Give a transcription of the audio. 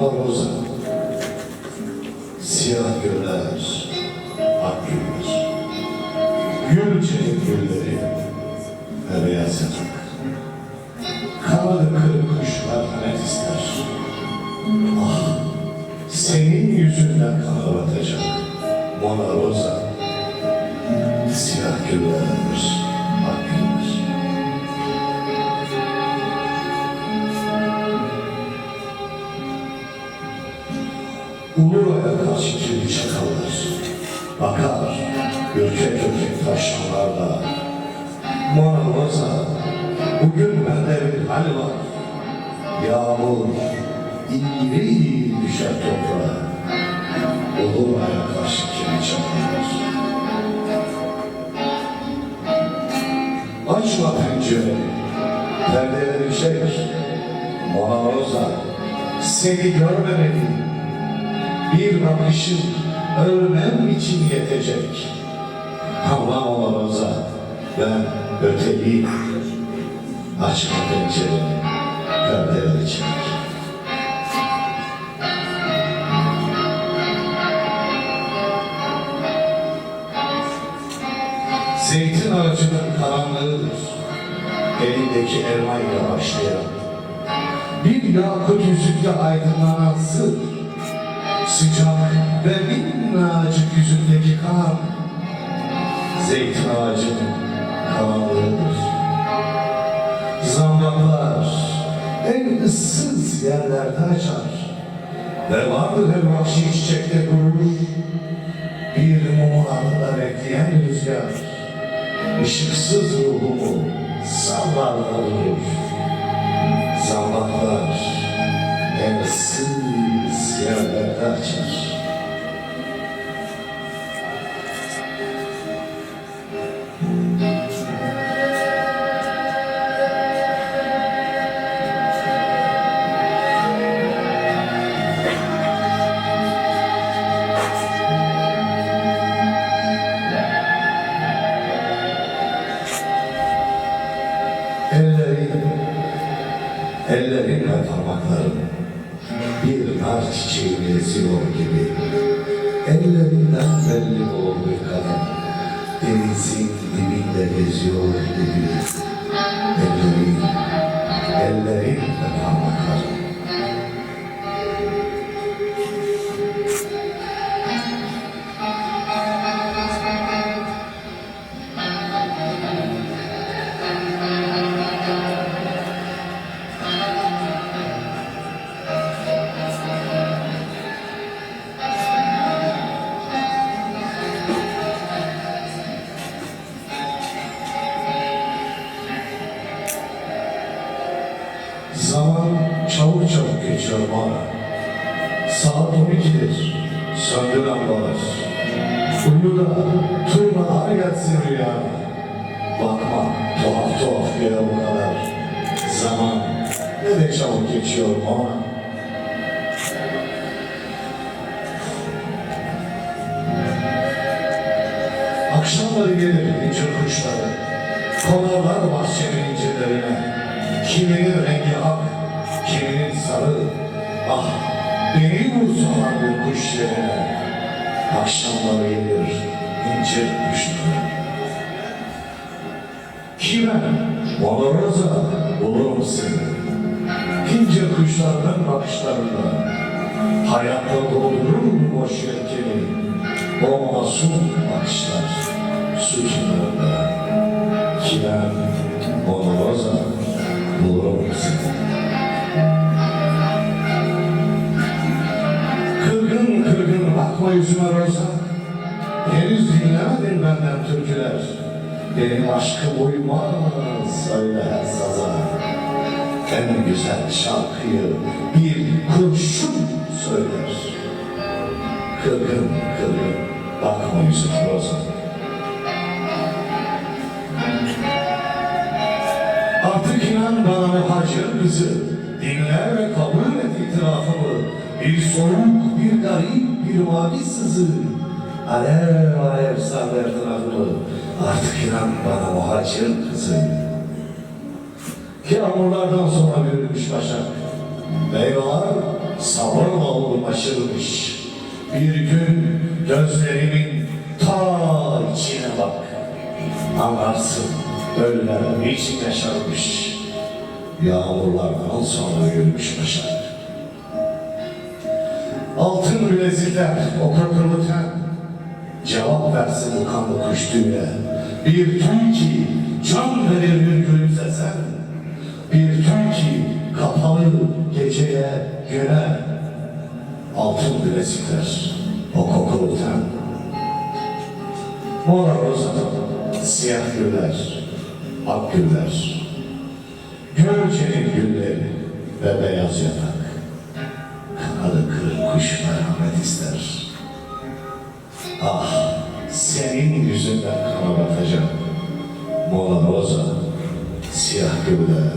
Molaroza. Siyah göller, ak güller. Gülcenin gülleri ve beyaz yatak. Kanadı kırık kuşlar hanet ister. Ah, senin yüzünden kana batacak. Mona Rosa. Siyah güllerdir, Uluva'ya karşı kirli çakallar. Bakar, ürkek ürkek taşlanlarda. Mona Rosa, bugün bende bir hal var. Yağmur, iri iri düşer toprağa. Uluva'ya karşı kirli çakallar. Açma pencereyi, perdeleri çek. Mona Rosa, seni görmemeliyim. Bir bakışın ölmem için yetecek. Havla Mona Rosa, ben öteliyim. Açma pencereni, perdeleri çek. Zeytin ağacının karanlığıdır. Elindeki elmayla başlayan. Bir yakut yüzükle aydınlanan sır. Sıcak ve minnacık yüzündeki kan. Zeytin ağacının karanlığıdır. Zambaklar en ıssız yerlerde açar. Ve vardır her vahşi çiçekte durur. Bir mumun ardında bekleyen rüzgar. Işıksız ruhumu sallarla durur. Açar. Ellerin, ellerin ve parmakların bir nar çiçeğini eziyor gibi. Ellerinden belli bir kalem, denizin dibinde geziyor gibi. Ellerin, ellerin Zaman çabuk çabuk geçiyor bana. Saat 12'dir. Söndü lambalar. Uyu da turnalar gelsin rüyana. Bakma tuhaf tuhaf bir bu kadar. Zaman ne de çabuk geçiyor bana. Akşamları gelir incir kuşları. Konarlar bahçenin incirlerine. Kiminin rengi ak, kiminin sarı. Ah, beni vursalar bu kuş yerine. Akşamları gelir incir kuşları. Kime? Moloroza bulurum seni. İncir kuşlarının bakışlarında. Hayatta doldurur boş yelkeni. O masum bakışlar su kenarında. Kilen, Kırgın kırgın bakma yüzüme Roza. Henüz dinlemedin benden türküler. Benim aşkım uymaz öyle her saza. En güzel şarkıyı bir kurşun söyler. Kırgın kırgın bakma yüzüme Roza. İnan bana muhacir kızı. Dinle ve kabul et itirafımı. Bir soğuk, bir garip, bir mavi sızı. Alev alev sardı etrafımı. Artık inan bana muhacir kızı. Yağmurlardan sonra bürünmüş başak. Meyveler sabırla olmaşırmış. Bir gün gözlerimin ta içine bak. Anlarsın ölüler niçin yaşarmış. Yağmurlardan sonra yürümüş başarı. Altın bilezikler, o kokulu ten. Cevap versin bu kanlı kuş tüyüne. Bir tüy ki can verir bir gülümsesen. Bir tüy ki kapalı geceye güne. Altın bilezikler, o kokulu ten. Mora rosa, siyah güller, ak güller. Gölcenin gülleri ve beyaz yatak. Kanadı kırık kuş merhamet ister. Ah, senin yüzünden kana batacak. Mona Rosa, siyah güller,